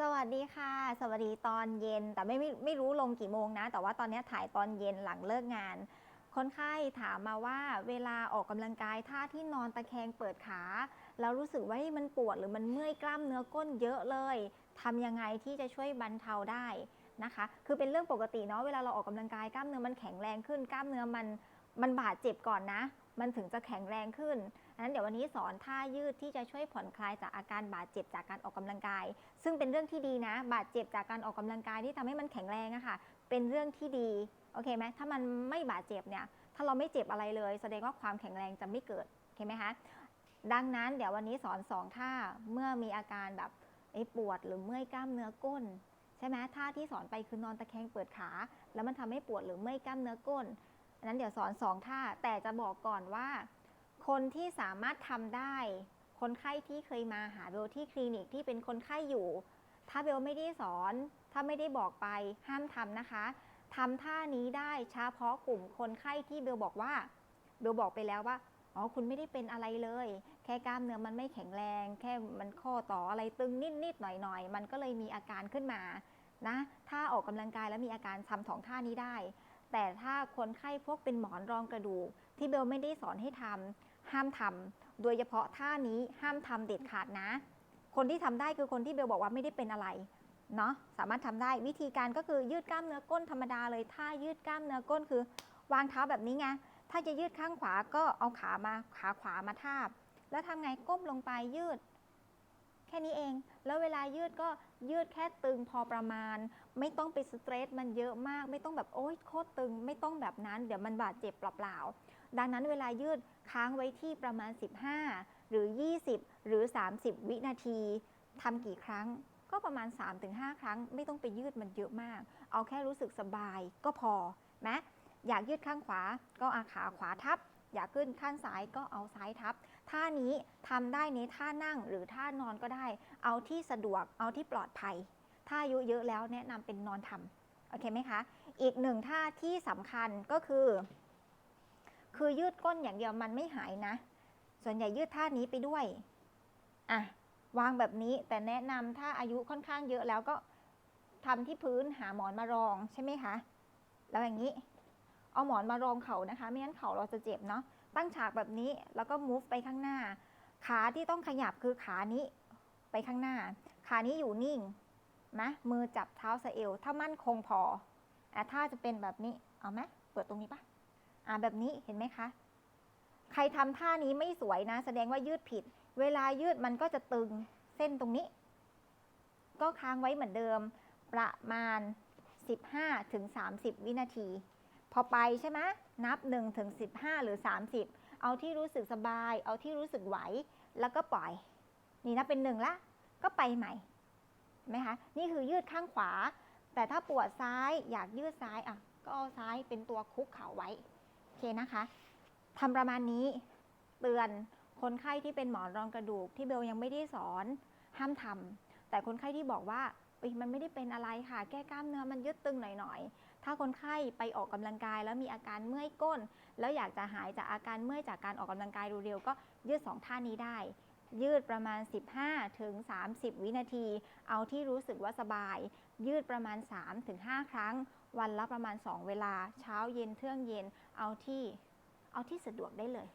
สวัสดีค่ะ สวัสดีตอนเย็น แต่ไม่ไม่ไม่รู้ลงกี่โมงนะ แต่ว่าตอนนี้ถ่ายตอนเย็นหลังเลิกงาน คนไข้ถามมาว่าเวลาออกกำลังกายท่าที่นอนตะแคงเปิดขาแล้วรู้สึกว่ามันปวดหรือมันเมื่อยกล้ามเนื้อก้นเยอะเลยทำยังไงที่จะช่วยบรรเทาได้นะคะ คือเป็นเรื่องปกติเนาะเวลาเราออกกำลังกายกล้ามเนื้อมันแข็งแรงขึ้นกล้ามเนื้อมันมันบาดเจ็บก่อนนะ มันถึงจะแข็งแรงขึ้นดังนั้นเดี๋ยววันนี้สอนท่ายืดที่จะช่วยผ่อนคลายจากอาการบาดเจ็บจากการออกกำลังกาย ซึ่งเป็นเรื่องที่ดีนะ บาดเจ็บจากการออกกำลังกายที่ทำให้มันแข็งแรงอะค่ะ เป็นเรื่องที่ดี โอเคไหมถ้ามันไม่บาดเจ็บเนี่ย ถ้าเราไม่เจ็บอะไรเลย แสดงว่าความแข็งแรงจะไม่เกิด โอเคไหมคะ ดังนั้นเดี๋ยววันนี้สอนสองท่า เมื่อมีอาการแบบปวดหรือเมื่อยกล้ามเนื้อก้นใช่ไหมท่าที่สอนไปคือนอนตะแคงเปิดขา แล้วมันทำให้ปวดหรือเมื่อยกล้ามเนื้อก้น อันนั้นเดี๋ยวสอนสองท่า แต่จะบอกก่อนว่า คนที่สามารถทำได้ คนไข้ที่เคยมาหาเบลที่คลินิกที่เป็นคนไข้อยู่ ถ้าเบลไม่ได้สอน ถ้าไม่ได้บอกไปห้ามทำนะคะทำท่านี้ได้เฉพาะกลุ่มคนไข้ที่เบลบอกว่าเบลบอกไปแล้วว่าอ๋อคุณไม่ได้เป็นอะไรเลย แค่กล้ามเนื้อมันไม่แข็งแรง แค่มันข้อต่ออะไรตึงนิดๆหน่อยๆ มันก็เลยมีอาการขึ้นมานะ ถ้าออกกำลังกายแล้วมีอาการทำสองท่านี้ได้ แต่ถ้าคนไข้พวกเป็นหมอนรองกระดูก ที่เบลไม่ได้สอนให้ทำห้ามทำโดยเฉพาะท่านี้ห้ามทำเด็ดขาดนะ คนที่ทำได้คือคนที่เบลบอกว่าไม่ได้เป็นอะไรเนาะสามารถทำได้วิธีการก็คือยืดกล้ามเนื้อก้นธรรมดาเลยท่ายืดกล้ามเนื้อก้นคือ วางเท้าแบบนี้ไงถ้าจะยืดข้างขวาก็เอาขามาขาขวามาทาบ แล้วทำไงก้มลงไปยืด ค่นี้เอง แล้วเวลายืดก็ยืดแค่ตึงพอประมาณ ไม่ต้องไปสเตรสมันเยอะมาก ไม่ต้องแบบโอ๊ยโคตรตึง ไม่ต้องแบบนั้น เดี๋ยวมันบาดเจ็บเปล่าๆ ดังนั้นเวลายืดค้างไว้ที่ประมาณ 15 หรือ 20 หรือ 30 วินาทีทำกี่ครั้งก็ประมาณ 3-5 ครั้ง ไม่ต้องไปยืดมันเยอะมาก เอาแค่รู้สึกสบายก็พอไหมอยากยืดข้างขวาก็อาขาขวาทับ อยากขึ้นข้างซ้ายก็เอาซ้ายทับ ท่านี้ทำได้ในท่านั่งหรือท่านอนก็ได้ เอาที่สะดวกเอาที่ปลอดภัย ถ้าอายุเยอะแล้วแนะนำเป็นนอนทำโอเคไหมคะ อีกหนึ่งท่าที่สำคัญก็คือ คือยืดก้นอย่างเดียวมันไม่หายนะ ส่วนใหญ่ยืดท่านี้ไปด้วยอะวางแบบนี้แต่แนะนำถ้าอายุค่อนข้างเยอะแล้วก็ทำที่พื้นหาหมอนมารองใช่ไหมคะ แล้วอย่างนี้ เอาหมอนมารองเข่านะคะ ไม่งั้นเข่าเราจะเจ็บเนาะ ตั้งฉากแบบนี้แล้วก็ move ไปข้างหน้า ขาที่ต้องขยับคือขานี้ไปข้างหน้า ขานี้อยู่นิ่งนะมือจับเท้าสะเอว ถ้ามั่นคงพออะถ้าจะเป็นแบบนี้ เอาไหมเปิดตรงนี้ปะอะแบบนี้เห็นไหมคะ ใครทำท่านี้ไม่สวยนะ แสดงว่ายืดผิด เวลายืดมันก็จะตึงเส้นตรงนี้ ก็ค้างไว้เหมือนเดิม ประมาณ 15ถึง30 วินาที พอไปใช่ไหมนับ1ถึง15 หรือ 30 เอาที่รู้สึกสบาย เอาที่รู้สึกไหว แล้วก็ปล่อย นี่นับเป็นหนึ่งละ ก็ไปใหม่ไหมคะ นี่คือยืดข้างขวา แต่ถ้าปวดซ้ายอยากยืดซ้ายอะ ก็เอาซ้ายเป็นตัวคุกเข่าไว้ โอเคนะคะทำประมาณนี้ เตือนคนไข้ที่เป็นหมอนรองกระดูกที่เบลยังไม่ได้สอนห้ามทำแต่คนไข้ที่บอกว่าเอ้ยมันไม่ได้เป็นอะไรค่ะ แก้กล้ามเนื้อมันยืดตึงหน่อยๆ ถ้าคนไข้ไปออกกำลังกาย แล้วมีอาการเมื่อยก้น แล้วอยากจะหายจากอาการเมื่อยจากการออกกำลังกายเร็วๆก็ยืดสองท่านี้ได้ ยืดประมาณ 15ถึง30 วินาที เอาที่รู้สึกว่าสบาย ยืดประมาณ3-5ครั้ง วันละประมาณ 2 เวลา เช้าเย็นเที่ยงเย็น เอาที่เอาที่สะดวกได้เลย